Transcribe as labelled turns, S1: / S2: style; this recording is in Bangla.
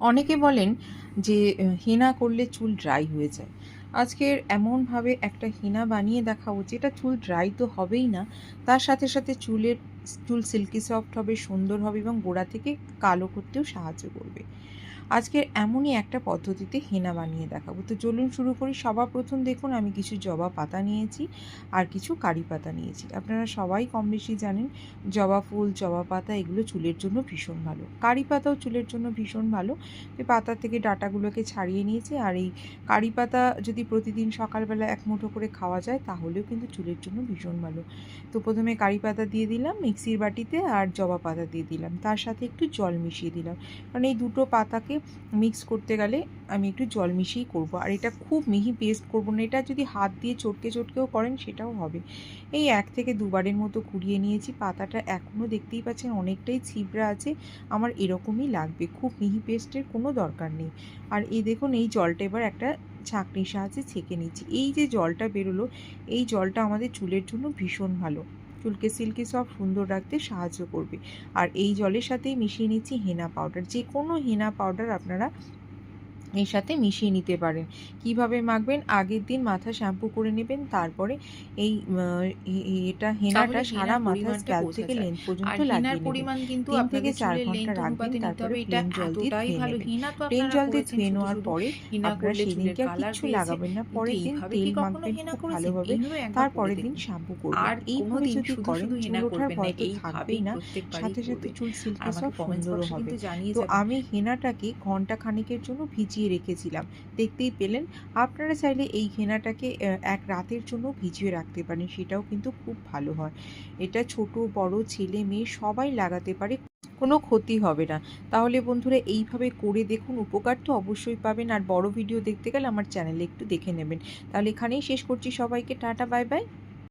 S1: অনেকে বলেন যে হিনা করলে চুল ড্রাই হয়ে যায়। আজকের এমনভাবে একটা হেনা বানিয়ে দেখাবো, যেটা চুল ড্রাই তো হবেই না, তার সাথে সাথে চুলের চুল সিল্কি সফট হবে, সুন্দর হবে এবং গোড়া থেকে কালো করতেও সাহায্য করবে। আজকের এমনই একটা পদ্ধতিতে হেনা বানিয়ে দেখাবো। তো চলুন শুরু করি। সবার প্রথম দেখুন, আমি কিছু জবা পাতা নিয়েছি আর কিছু কারি পাতা নিয়েছি। আপনারা সবাই কম বেশি জানেন, জবা ফুল, জবা পাতা এগুলো চুলের জন্য ভীষণ ভালো। কারি পাতাও চুলের জন্য ভীষণ ভালো। এই পাতা থেকে ডাটাগুলোকে ছাড়িয়ে নিয়েছি আর এই কারি পাতা যদি প্রতিদিন সকালবেলা এক মুঠো করে খাওয়া যায়, তাহলেও কিন্তু চুলের জন্য ভীষণ ভালো। তো প্রথমে কারি পাতা দিয়ে দিলাম, মিক্সির বাটিতে আর জবা পাতা দিয়ে দিলাম। তার সাথে একটু জল মিশিয়ে দিলাম। কারণ এই দুটো পাতাকে মিক্স করতে গেলে আমি একটু জল মিশিয়েই করব। আর এটা খুব মিহি পেস্ট করব না, এটা যদি হাত দিয়ে চটকে চটকেও করেন সেটাও হবে। এই এক থেকে দুবারের মতো কুড়িয়ে নিয়েছি, পাতাটা এখনও দেখতেই পাচ্ছেন অনেকটাই ছিবড়া আছে, আমার এরকমই লাগবে, খুব মিহি পেস্টের কোনো দরকার নেই। আর এই দেখুন, এই জলটা এবার একটা ছাঁকনির সাহায্যে ছেঁকে নিচ্ছি। এই যে জলটা বেরোলো, এই জলটা আমাদের চুলের জন্য ভীষণ ভালো। চুলকে, সিল্কি সব সুন্দর রাখতে সাহায্য করবে। আর এই জলের সাথেই মিশিয়ে নিচ্ছি হেনা পাউডার। যে কোনো হেনা পাউডার আপনারা এর সাথে মিশিয়ে নিতে পারেন। কীভাবে মাখবেন? আগের দিন মাথা শ্যাম্পু করে নেবেন তারপরে এই এটা হেনাটা সারা মাথা স্ক্যাল্প থেকে। লেন্থ পর্যন্ত লাগিয়ে নেবেন।
S2: পরিমাণ কিন্তু
S1: তিন থেকে চার
S2: ঘণ্টা
S1: রাখবেন, তারপরে
S2: এটা
S1: জল দিয়ে ধুয়ে
S2: ভালো
S1: নেবেন। প্লেন জল দিয়ে ধুয়ে নেওয়ার পরে
S2: হেনা
S1: আপনারা
S2: করলে
S1: সেদিনকে আর
S2: কালার
S1: কিচ্ছু লাগাবেন না। পরের দিন
S2: এইভাবে
S1: তেল মাখবেন
S2: হেনা
S1: খুব ভালোভাবে।
S2: এইভাবে
S1: তারপরের দিন শ্যাম্পু করবেন।
S2: আর
S1: এইভাবে
S2: কোনোদিন
S1: যদি করেন চুল
S2: হেনা
S1: ওঠার
S2: করবেন না
S1: ভয় তো থাকবেই না। সাথে সাথে চুল সিল্কি সব সুন্দরও হবে। তো আমি হেনাটাকে ঘণ্টা খানেকের জন্য ভিজিয়ে রেখেছিলাম। দেখতেই পেলেন, আপনারা চাইলে এই ঘেনাটাকে এক রাতের জন্য ভিজিয়ে রাখতে পারেন, সেটাও কিন্তু খুব ভালো হয়। এটা ছোট, বড়, ছেলে, মেয়ে সবাই লাগাতে পারে, কোনো ক্ষতি হবে না। তাহলে বন্ধুরা, এইভাবে করে দেখুন, উপকার তো অবশ্যই পাবেন। আর বড় ভিডিও দেখতে গেলে আমার চ্যানেলে একটু দেখে নেবেন। তাহলে এখানেই শেষ করছি সবাইকে, টাটা, বাই বাই।